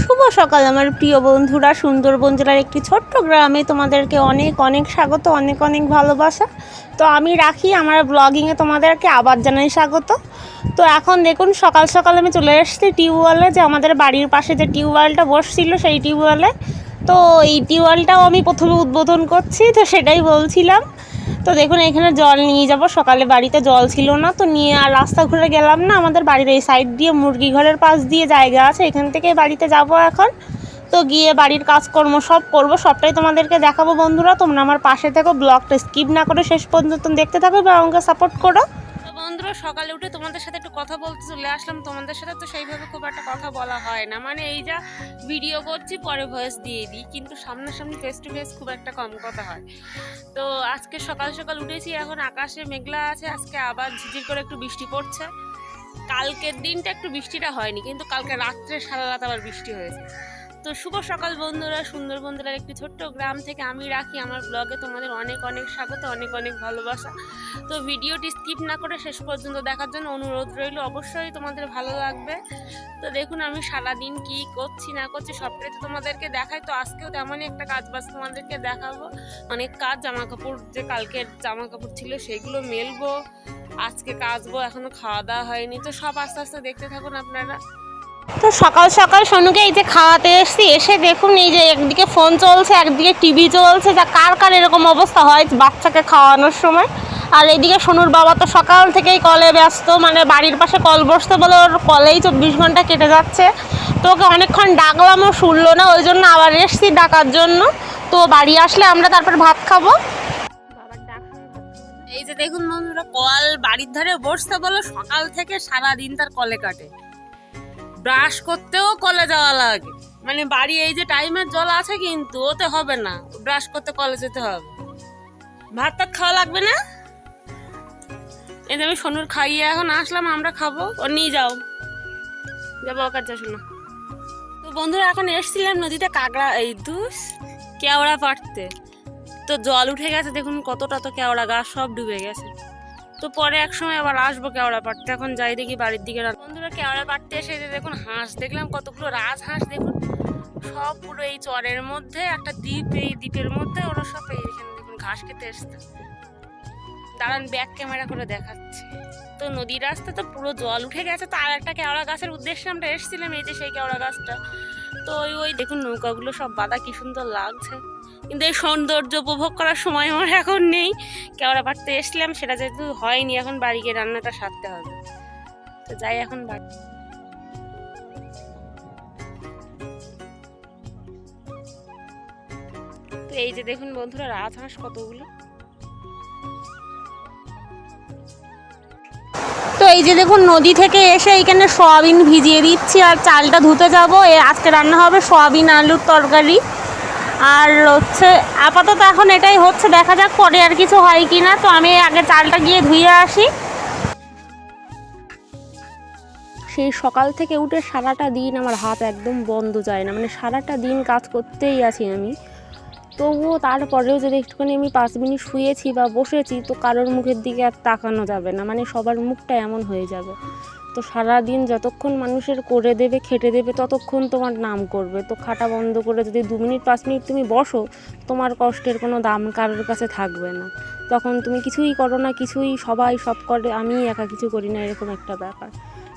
শুভ সকাল, আমার প্রিয় বন্ধুরা। সুন্দরবন জেলার একটি ছোট্ট গ্রামে তোমাদেরকে অনেক অনেক স্বাগত, অনেক অনেক ভালোবাসা। তো আমি রাখি, আমার ব্লগিংয়ে তোমাদেরকে আবার জানাই স্বাগত। তো এখন দেখুন, সকাল সকাল আমি চলে এসেছি টিউবওয়েলে, যে আমাদের বাড়ির পাশে যে টিউবওয়েলটা বসছিল সেই টিউবওয়েলে। তো এই টিউবওয়েলটাও আমি প্রথমে উদ্বোধন করছি, তো সেটাই বলছিলাম। তো দেখুন, এখানে জল নিয়ে যাব। সকালে বাড়িতে জল ছিল না, তো নিয়ে আর রাস্তা ঘুরে গেলাম না। আমাদের বাড়ির এই সাইড দিয়ে মুরগি ঘরের পাশ দিয়ে জায়গা আছে, এখান থেকে বাড়িতে যাব এখন। তো গিয়ে বাড়ির কাজকর্ম সব করব, সবটাই তোমাদেরকে দেখাবো বন্ধুরা। তোমরা আমার পাশে থাকো, ব্লগটা স্কিপ না করে শেষ পর্যন্ত দেখতে থাকো বা আমাকে সাপোর্ট করো। বন্ধুরা সকালে উঠে তোমাদের সাথে একটু কথা বলতে চলে আসলাম। তোমাদের সাথে তো সেইভাবে খুব একটা কথা বলা হয় না। মানে এই যা ভিডিও করছি, পরে ভয়েস দিয়ে দিই। কিন্তু সামনাসামনি ফেস টু ফেস খুব একটা কম কথা হয়। তো আজকে সকাল সকাল উঠেছি, এখন আকাশে মেঘলা আছে। আজকে আবার ঝিঝির করে একটু বৃষ্টি পড়ছে। কালকের দিনটা একটু বৃষ্টিটা হয়নি, কিন্তু কালকে রাত্রে সারা রাত আবার বৃষ্টি হয়েছে। তো শুভ সকাল বন্ধুরা, সুন্দর বন্ধুরা একটি ছোট্ট গ্রাম থেকে আমি রাখি। আমার ব্লগে তোমাদের অনেক অনেক স্বাগত, অনেক অনেক ভালোবাসা। তো ভিডিওটি স্কিপ না করে শেষ পর্যন্ত দেখার জন্য অনুরোধ রইল, অবশ্যই তোমাদের ভালো লাগবে। তো দেখুন, আমি সারাদিন কি করছি, না করছি, সবটাই তো তোমাদেরকে দেখাই। তো আজকেও তেমনই একটা কাজ বাজ তোমাদেরকে দেখাবো। অনেক কাজ জামা কাপড় যে কালকের জামা কাপড় ছিল সেগুলো মেলবো, আজকে কাচবো, এখনও খাওয়া দাওয়া হয়নি। তো সব আস্তে আস্তে দেখতে থাকুন আপনারা। তো সকাল সকাল সোনুকে এই যে খাওয়াতে এসছি, এসে দেখুন এই যে একদিকে ফোন চলছে, একদিকে টিভি চলছে যা কার কার এরকম অবস্থা হয় বাচ্চাকে খাওয়ানোর সময়? আর এইদিকে সোনুর বাবা তো সকাল থেকেই কলে ব্যস্ত মানে বাড়ির পাশে কল বসতে বলে ওর কলেই চব্বিশ ঘণ্টা কেটে যাচ্ছে। তো ওকে অনেকক্ষণ ডাকলামও শুনলো না, ওই জন্য আবার এসছি ডাকার জন্য। তো বাড়ি আসলে আমরা তারপর ভাত খাব। এই যে দেখুন বন্ধুরা, কল বাড়ির ধারে বসতে বলো সকাল থেকে সারা দিন তার কলে কাটে। ব্রাশ করতেও কলে যাওয়া লাগে। মানে বাড়ি এই যে টাইমের জল আছে কিন্তু ওতে হবে না। ব্রাশ করতে কলে যেতে হবে। ভাত টাত খাওয়া লাগবে না? এই যে আমি সোনুর খাইয়ে এখন আসলাম, আমরা খাব। ও নিয়ে যাও। যাব ওকার যা শোনো। তো বন্ধুরা, এখন এসছিলাম নদীতে কাঁকড়া, এই দুস কেওড়া পাড়তে। তো জল উঠে গেছে, দেখুন কতটা তো কেওড়া গাছ, সব ডুবে গেছে। তো পরে এক সময় আবার আসব কেওড়া পাড়তে। এখন যাই দেখি বাড়ির দিকে বন্ধুরা, কেওড়া পাড়তে এসে দেখুন হাঁস, দেখলাম কতগুলো রাজ হাঁস, দেখুন। সব পুরো এই চরের মধ্যে, একটা দ্বীপ এই দ্বীপের মধ্যে, ওরা সব এই এখানে দেখুন ঘাস খেতে এসছে। দাঁড়ান ব্যাক ক্যামেরা করে দেখাচ্ছে। তো নদীর রাস্তা তো পুরো জল উঠে গেছে, তো আর একটা কেওড়া গাছের উদ্দেশ্যে আমরা এসেছিলাম এই যে সেই কেওড়া গাছটা। তো ওই ওই দেখুন নৌকাগুলো সব বাঁধা, কি সুন্দর লাগছে। কিন্তু এই সৌন্দর্য উপভোগ করার সময় আমার এখন নেই। কেওড়া পাড়তে এসলাম সেটা যেহেতু হয়নি, এখন বাড়ি গিয়ে রান্নাটা সারতে হবে। তো যাই এখন বাড়ি। এই যে দেখুন বন্ধুরা রাজহাঁস কতগুলো? তো এই যে দেখুন, নদী থেকে এসে এইখানে সয়াবিন ভিজিয়ে দিচ্ছি, আর চালটা ধুতে যাব। আজকে রান্না হবে সয়াবিন আলুর তরকারি। আর হচ্ছে আপাতত এখন এটাই হচ্ছে, দেখা যাক পরে আর কিছু হয় কি না তো আমি আগে চালটা গিয়ে ধুয়ে আসি। সেই সকাল থেকে উঠে সারাটা দিন আমার হাত একদম বন্ধ যায় না। মানে সারাটা দিন কাজ করতেই আছি আমি। তবুও তারপরেও যদি একটুখানি আমি পাঁচ মিনিট শুয়েছি বা বসেছি, তো কারোর মুখের দিকে আর তাকানো যাবে না। মানে সবার মুখটা এমন হয়ে যাবে। তো সারাদিন যতক্ষণ মানুষের করে দেবে, খেটে দেবে, ততক্ষণ তোমার নাম করবে। তো খাটা বন্ধ করে যদি দু মিনিট, পাঁচ মিনিট তুমি বসো, তোমার কষ্টের কোনো দাম কারোর কাছে থাকবে না। তখন তুমি কিছুই করো না, কিছুই সবাই সব করে আমি একা কিছু করি না, এরকম একটা ব্যাপার।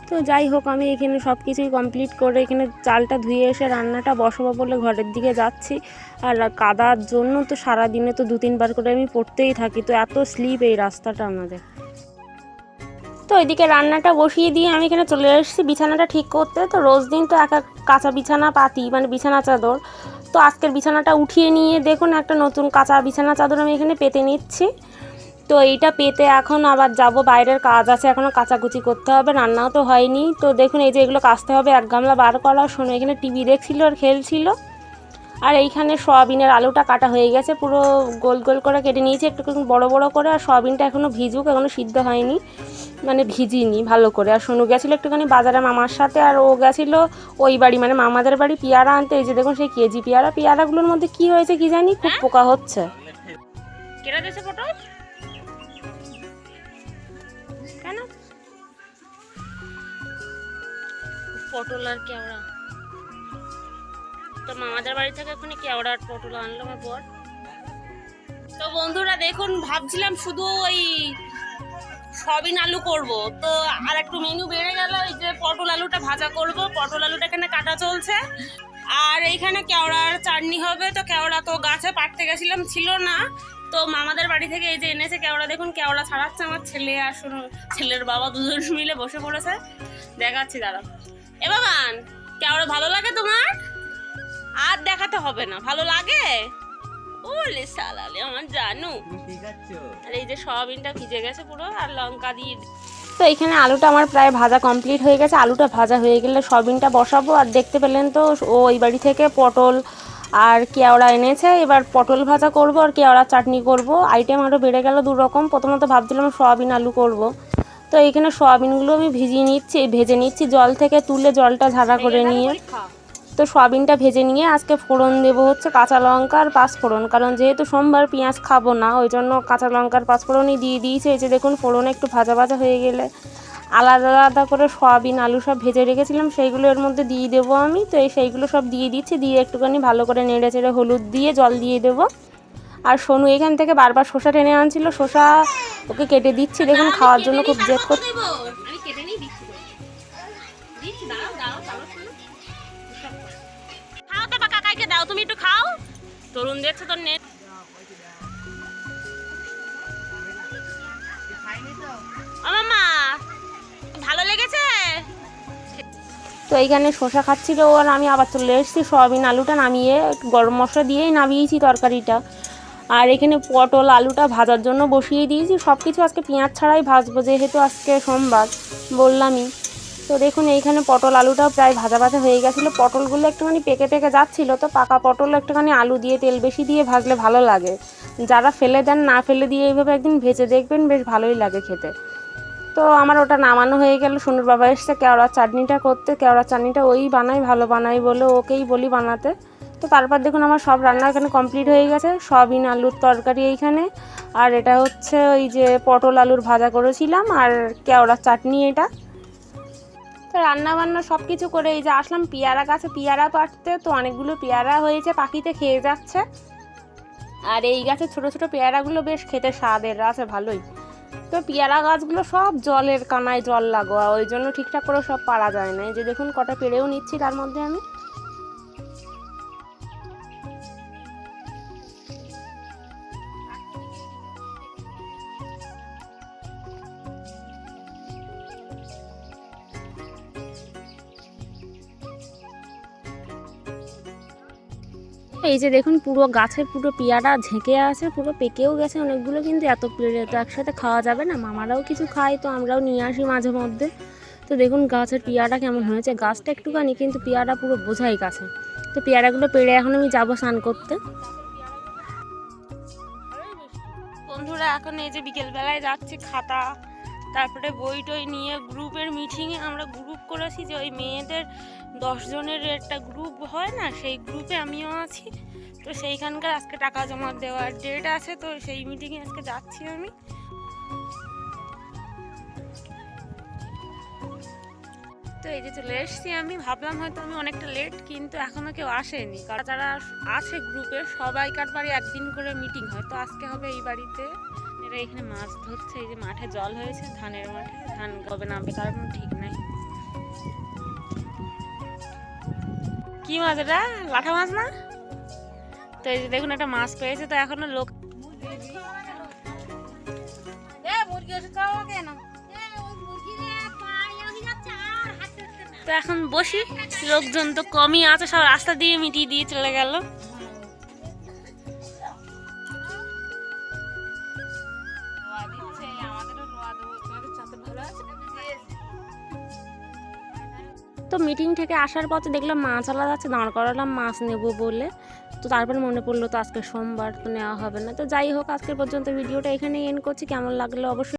তো যাই হোক, আমি এখানে সব কিছুই কমপ্লিট করে এখানে চালটা ধুয়ে এসে রান্নাটা বসাবো বলে ঘরের দিকে যাচ্ছি। আর কাদার জন্য তো সারা দিনে তো দু তিনবার করে আমি পড়তেই থাকি, তো এত স্লিপ এই রাস্তাটা আমাদের। তো এদিকে রান্নাটা বসিয়ে দিয়ে আমি এখানে চলে এসেছি। বিছানাটা ঠিক করতে। তো রোজ দিন তো একা কাঁচা বিছানা পাতি মানে বিছানা চাদর। তো আজকের বিছানাটা উঠিয়ে নিয়ে দেখুন একটা নতুন কাঁচা বিছানা চাদর আমি এখানে পেতে নিচ্ছি। তো এইটা পেতে এখন আবার যাব। বাইরের কাজ আছে এখনও কাচাকুচি করতে হবে, রান্নাও তো হয়নি। তো দেখুন এই যে এগুলো কাচতে হবে, এক গামলা বার করা। শোনো, এখানে টিভি দেখছিল আর খেলছিল। আর এইখানে সয়াবিনের আলুটা কাটা হয়ে গেছে পুরো গোল গোল করে কেটে নিয়েছি একটু বড় বড় করে আর সয়াবিনটা এখনও ভিজুক এখনও সিদ্ধ হয়নি মানে ভিজিনি ভালো করে। আর সোনু গেছিল একটুখানি বাজারে মামার সাথে আর ও গেছিল ওই বাড়ি মানে মামাদের বাড়ি পেয়ারা আনতে। এই যে দেখুন সেই কেজি পেয়ারা পেয়ারাগুলোর মধ্যে কি হয়েছে কি জানি? খুব পোকা হচ্ছে। পটল আর কেওড়া। তো মামাদের বাড়ি থেকে এখনই কেওড়া আর পটল আনলো আমার বর? তো বন্ধুরা, দেখুন, ভাবছিলাম শুধু ওই সবিন আলু করব। তো আর একটু মেনু বেড়ে গেল, এই যে পটল আলুটা ভাজা করব। পটল আলুটা এখানে কাটা চলছে। আর এইখানে কেওড়ার চাটনি হবে। তো কেওড়া তো গাছে পাড়তে গেছিলাম, ছিল না। তো মামাদের বাড়ি থেকে এই যে এনেছে কেওড়া। দেখুন, কেওড়া ছাড়াচ্ছে আমার ছেলে আর শোনো, ছেলের বাবা দুজন মিলে বসে পড়েছে। দেখাচ্ছি দাঁড়া এ বাবান কেওড়া ভালো লাগে তোমার? আর দেখাতে হবে না ভালো লাগে? ওলে সালালে আমার জানু। ঠিক আর এই যে সয়াবিনটা ভিজে গেছে পুরো আর লঙ্কা দিয়ে তো এখানে আলুটা আমার প্রায় ভাজা কমপ্লিট হয়ে গেছে। আলুটা ভাজা হয়ে গেলে সয়াবিনটা বসাবো। আর দেখতে পেলেন তো ও ওই বাড়ি থেকে পটল আর কেওড়া এনেছে। এবার পটল ভাজা করব আর কেওড়া চাটনি করব। আইটেম আরও বেড়ে গেল দু রকম প্রথমত ভাবছিলাম সয়াবিন আলু করব। তো এখানে সয়াবিনগুলো আমি ভিজিয়ে নিচ্ছি ভেজে নিচ্ছি জল থেকে তুলে জলটা ঝাড়া করে নিয়ে। তো সয়াবিনটা ভেজে নিয়ে আজকে ফোড়ন দেবো হচ্ছে কাঁচা লঙ্কা আর পাঁচফোড়ন কারণ যেহেতু সোমবার পেঁয়াজ খাব না, ওই জন্য কাঁচা লঙ্কার পাঁচফোড়নই দিয়ে দিয়েছে। এই যে দেখুন, ফোড়ন একটু ভাজা ভাজা হয়ে গেলে আলাদা আলাদা করে সয়াবিন, আলু সব ভেজে রেখেছিলাম, সেইগুলো এর মধ্যে দিয়ে দেবো আমি। তো এই সেইগুলো সব দিয়ে দিচ্ছি, দিয়ে একটুখানি ভালো করে নেড়ে চেড়ে হলুদ দিয়ে জল দিয়ে দেবো। আর সোনু এখান থেকে বারবার শসা টেনে আনছিল, শসা ওকে কেটে দিচ্ছি। দেখুন, খাওয়ার জন্য খুব জেদ করছে তুমি একটু খাও। তরুণ দেখছ তোর নেট ভালো লেগেছে? তো এইখানে শসা খাচ্ছিল আর আমি আবার চলে এসেছি, সয়াবিন আলুটা নামিয়ে গরম মশলা দিয়েই নামিয়েছি তরকারিটা। আর এখানে পটল আলুটা ভাজার জন্য বসিয়ে দিয়েছি সব কিছু আজকে পেঁয়াজ ছাড়াই ভাজবো, যেহেতু আজকে সোমবার, বললামই। তো দেখুন, এইখানে পটল আলুটাও প্রায় ভাজা ভাজা হয়ে গেছিল। পটলগুলো একটুখানি পেকে পেকে যাচ্ছিল, তো পাকা পটল একটুখানি আলু দিয়ে, তেল বেশি দিয়ে ভাজলে ভালো লাগে। যারা ফেলে দেন, না ফেলে দিয়ে এইভাবে একদিন ভেজে দেখবেন, বেশ ভালোই লাগে খেতে। তো আমার ওটা নামানো হয়ে গেল, সোনুর বাবা এসছে কেওড়ার চাটনিটা করতে। কেওড়ার চাটনিটা ওই বানাই ভালো বানাই বলে ওকেই বলি বানাতে। তো তারপর দেখুন, আমার সব রান্না এখানে কমপ্লিট হয়ে গেছে। সয়াবিন আলুর তরকারি এইখানে। আর এটা হচ্ছে ওই যে পটল আলুর ভাজা করেছিলাম, আর কেওড়ার চাটনি এটা। তো রান্না বান্না সব কিছু করে, এই যে আসলাম পেয়ারা গাছে। পেয়ারা পাড়তে তো অনেকগুলো পেয়ারা হয়েছে, পাখিতে খেয়ে যাচ্ছে। আর এই গাছে ছোট ছোট পেয়ারাগুলো বেশ খেতে স্বাদের, আছে ভালোই। তো পেয়ারা গাছগুলো সব জলের কানায় জল লাগোয়া, ওই জন্য ঠিকঠাক করে সব পারা যায় না। এই যে দেখুন কটা পেরেও নিচ্ছি তার মধ্যে আমি। এই যে দেখুন, পুরো গাছের পুরো পেয়ারা ঝেঁকে আছে, পুরো পেকেও গেছে অনেকগুলো, কিন্তু এত পেড়ে তো একসাথে খাওয়া যাবে না। মামারাও কিছু খায়, তো আমরাও নিয়ে আসি মাঝে মধ্যে। তো দেখুন, গাছের পেয়ারা কেমন হয়েছে। গাছটা একটুখানি কিন্তু পেয়ারা পুরো বোঝাই গাছে। তো পেয়ারাগুলো পেড়ে এখন আমি যাব স্নান করতে। বন্ধুরা, এখন এই যে বিকেলবেলায় যাচ্ছি খাতা। তারপরে বই টই নিয়ে গ্রুপের মিটিংয়ে আমরা গ্রুপ করেছি যে ওই মেয়েদের দশজনের একটা গ্রুপ হয় না, সেই গ্রুপে আমিও আছি। তো সেইখানকার আজকে টাকা জমা দেওয়ার ডেট আছে, তো সেই মিটিংয়ে আজকে যাচ্ছি আমি। তো এই যে চলে এসেছি আমি, ভাবলাম হয়তো আমি অনেকটা লেট কিন্তু এখনও কেউ আসেনি। কারণ যারা আসে গ্রুপে সবাইকার বাড়ি একদিন করে মিটিং হয়, তো আজকে হবে এই বাড়িতে। এরা এখানে মাছ ধরছে এই যে মাঠে জল হয়েছে ধানের মাঠে ধান কবে নামবে তার কোনো ঠিক নাই। কি মাছ এটা? লাঠা মাছ না? তো এই যে দেখুন একটা মাছ পেয়েছে তো এখনও লোক তো এখন বসি লোকজন তো কমই আছে সব রাস্তা দিয়ে মিটিয়ে দিয়ে চলে গেল। তো মিটিং থেকে আসার পথে দেখলাম মাছ আলাদা আছে দাঁড় করালাম, মাছ নেব বলে। তো তারপর মনে পড়ল তো আজকে সোমবার তো নেওয়া হবে না। তো যাই হোক, আজকের পর্যন্ত ভিডিওটা এখানেই এন্ড করছি। কেমন লাগল অবশ্যই